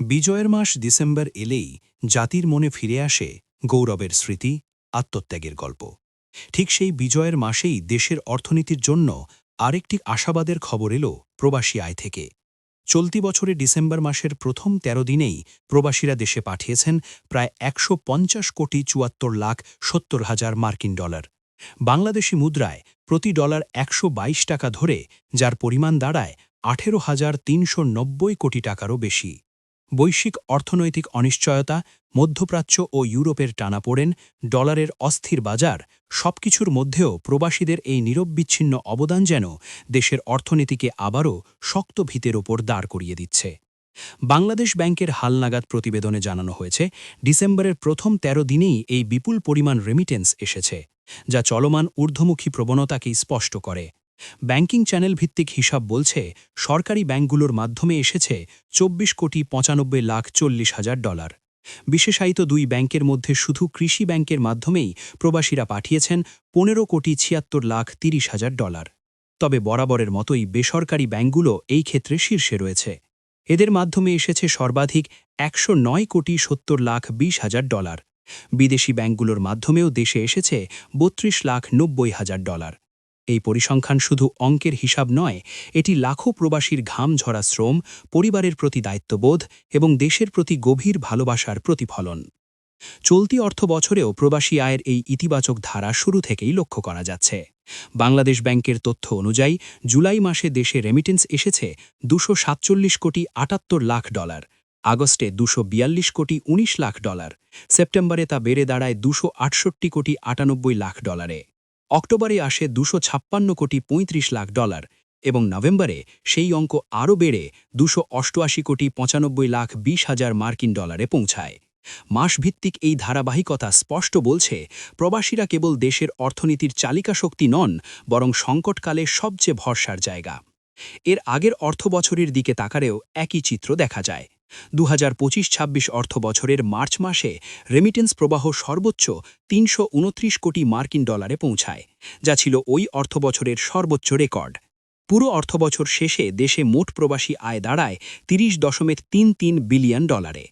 বিজয়ের মাস ডিসেম্বর এলেই জাতির মনে ফিরে আসে গৌরবের স্মৃতি, আত্মত্যাগের গল্প। ঠিক সেই বিজয়ের মাসেই দেশের অর্থনীতির জন্য আরেকটি আশাবাদের খবর এলো প্রবাসী আয় থেকে। চলতি বছরে ডিসেম্বর মাসের প্রথম ১৩ দিনেই প্রবাসীরা দেশে পাঠিয়েছেন প্রায় একশো পঞ্চাশ কোটি চুয়াত্তর লাখ সত্তর হাজার মার্কিন ডলার। বাংলাদেশি মুদ্রায় প্রতি ডলার একশো বাইশ টাকা ধরে, যার পরিমাণ দাঁড়ায় আঠেরো হাজার তিনশো কোটি টাকারও বেশি। বৈশ্বিক অর্থনৈতিক অনিশ্চয়তা, মধ্যপ্রাচ্য ও ইউরোপের টানাপোড়েন ডলারের অস্থির বাজার সবকিছুর মধ্যেও প্রবাসীদের এই নিরববিচ্ছিন্ন অবদান যেন দেশের অর্থনীতিকে আবারও শক্ত ভিতের ওপর দাঁড় করিয়ে দিচ্ছে। বাংলাদেশ ব্যাংকের হালনাগাদ প্রতিবেদনে জানানো হয়েছে, ডিসেম্বরের প্রথম ১৩ দিনেই এই বিপুল পরিমাণ রেমিটেন্স এসেছে, যা চলমান ঊর্ধ্বমুখী প্রবণতাকেই স্পষ্ট করে। ব্যাংকিং চ্যানেল ভিত্তিক হিসাব বলছে, সরকারি ব্যাংকগুলোর মাধ্যমে এসেছে চব্বিশ কোটি পঁচানব্বই লাখ চল্লিশ হাজার ডলার। বিশেষায়িত দুই ব্যাংকের মধ্যে শুধু কৃষি ব্যাংকের মাধ্যমেই প্রবাসীরা পাঠিয়েছেন পনেরো কোটি ছিয়াত্তর লাখ তিরিশ হাজার ডলার। তবে বরাবরের মতোই বেসরকারি ব্যাংকগুলো এই ক্ষেত্রে শীর্ষে রয়েছে। এদের মাধ্যমে এসেছে সর্বাধিক একশো নয় কোটি সত্তর লাখ বিশ হাজার ডলার। বিদেশি ব্যাংকগুলোর মাধ্যমেও দেশে এসেছে বত্রিশ লাখ নব্বই হাজার ডলার। এই পরিসংখ্যান শুধু অঙ্কের হিসাব নয়, এটি লাখো প্রবাসীর ঘাম ঝরা শ্রম, পরিবারের প্রতি দায়িত্ববোধ এবং দেশের প্রতি গভীর ভালোবাসার প্রতিফলন। চলতি অর্থ বছরেও প্রবাসী আয়ের এই ইতিবাচক ধারা শুরু থেকেই লক্ষ্য করা যাচ্ছে। বাংলাদেশ ব্যাংকের তথ্য অনুযায়ী, জুলাই মাসে দেশে রেমিটেন্স এসেছে দুশো কোটি আটাত্তর লাখ ডলার, আগস্টে দুশো কোটি ১৯ লাখ ডলার, সেপ্টেম্বরে তা বেড়ে দাঁড়ায় দুশো কোটি আটানব্বই লাখ ডলারে। অক্টোবরে আসে দুশো ছাপ্পান্ন কোটি ৩৫ লাখ ডলার এবং নভেম্বরে সেই অঙ্ক আরও বেড়ে দুশো অষ্টআশি কোটি পঁচানব্বই লাখ বিশ হাজার মার্কিন ডলারে পৌঁছায়। মাসভিত্তিক এই ধারাবাহিকতা স্পষ্ট বলছে, প্রবাসীরা কেবল দেশের অর্থনীতির চালিকা শক্তি নন, বরং সংকটকালে সবচেয়ে ভরসার জায়গা। এর আগের অর্থ বছরের দিকে তাকারেও একই চিত্র দেখা যায়। দু হাজার পঁচিশ ছাব্বিশ অর্থ বছরের মার্চ মাসে রেমিটেন্স প্রবাহ সর্বোচ্চ তিনশ উনত্রিশ কোটি মার্কিন ডলারে পৌঁছায়, যা ছিল ওই অর্থবছরের সর্বোচ্চ রেকর্ড। পুরো অর্থবছর শেষে দেশে মোট প্রবাসী আয় দাঁড়ায় তিরিশ দশমিক তিন তিন বিলিয়ন ডলারে।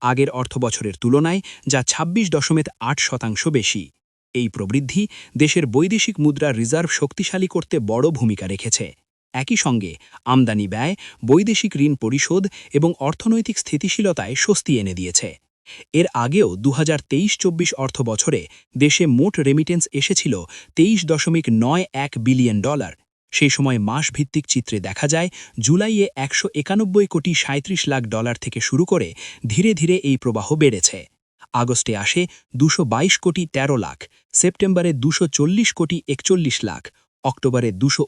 আগের অর্থবছরের তুলনায় যা ২৬ দশমিক আট শতাংশ বেশি। এই প্রবৃদ্ধি দেশের বৈদেশিক মুদ্রা রিজার্ভ শক্তিশালী করতে বড় ভূমিকা রেখেছে। একই সঙ্গে আমদানি ব্যয়, বৈদেশিক ঋণ পরিশোধ এবং অর্থনৈতিক স্থিতিশীলতায় স্বস্তি এনে দিয়েছে। এর আগেও দু হাজার তেইশ চব্বিশ অর্থ বছরে দেশে মোট রেমিটেন্স এসেছিল তেইশ দশমিক নয় এক বিলিয়ন ডলার সেই সময় মাস ভিত্তিক চিত্রে দেখা যায়, জুলাইয়ে একশো একানব্বই কোটি সাঁত্রিশ লাখ ডলার থেকে শুরু করে ধীরে ধীরে এই প্রবাহ বেড়েছে। আগস্টে আসে দুশো কোটি ১৩ লাখ, সেপ্টেম্বরে দুশো কোটি একচল্লিশ লাখ অক্টোবরে দুশো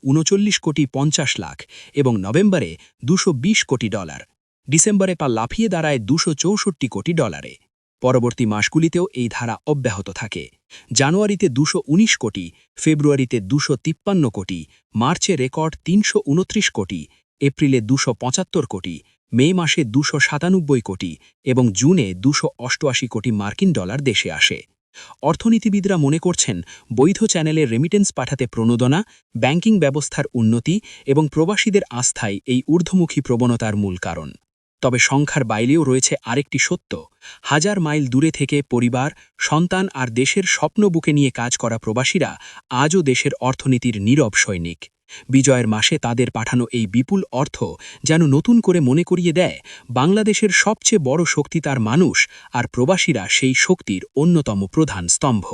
কোটি পঞ্চাশ লাখ এবং নভেম্বরে দুশো কোটি ডলার। ডিসেম্বরে পা লাফিয়ে দাঁড়ায় দুশো কোটি ডলারে। পরবর্তী মাসগুলিতেও এই ধারা অব্যাহত থাকে। জানুয়ারিতে দুশো কোটি, ফেব্রুয়ারিতে দুশো কোটি, মার্চে রেকর্ড তিনশো উনত্রিশ কোটি, এপ্রিলে দুশো কোটি, মে মাসে দুশো কোটি এবং জুনে দুশো কোটি মার্কিন ডলার দেশে আসে। অর্থনীতিবিদরা মনে করছেন, বৈধ চ্যানেলে রেমিটেন্স পাঠাতে প্রণোদনা ব্যাংকিং ব্যবস্থার উন্নতি এবং প্রবাসীদের আস্থায় এই ঊর্ধ্বমুখী প্রবণতার মূল কারণ। তবে সংখ্যার বাইরেও রয়েছে আরেকটি সত্য, হাজার মাইল দূরে থেকে পরিবার, সন্তান আর দেশের স্বপ্ন বুকে নিয়ে কাজ করা প্রবাসীরা আজও দেশের অর্থনীতির নীরব সৈনিক। বিজয়ের মাসে তাদের পাঠানো এই বিপুল অর্থ যেন নতুন করে মনে করিয়ে দেয়, বাংলাদেশের সবচেয়ে বড় শক্তি তার মানুষ আর প্রবাসীরা সেই শক্তির অন্যতম প্রধান স্তম্ভ।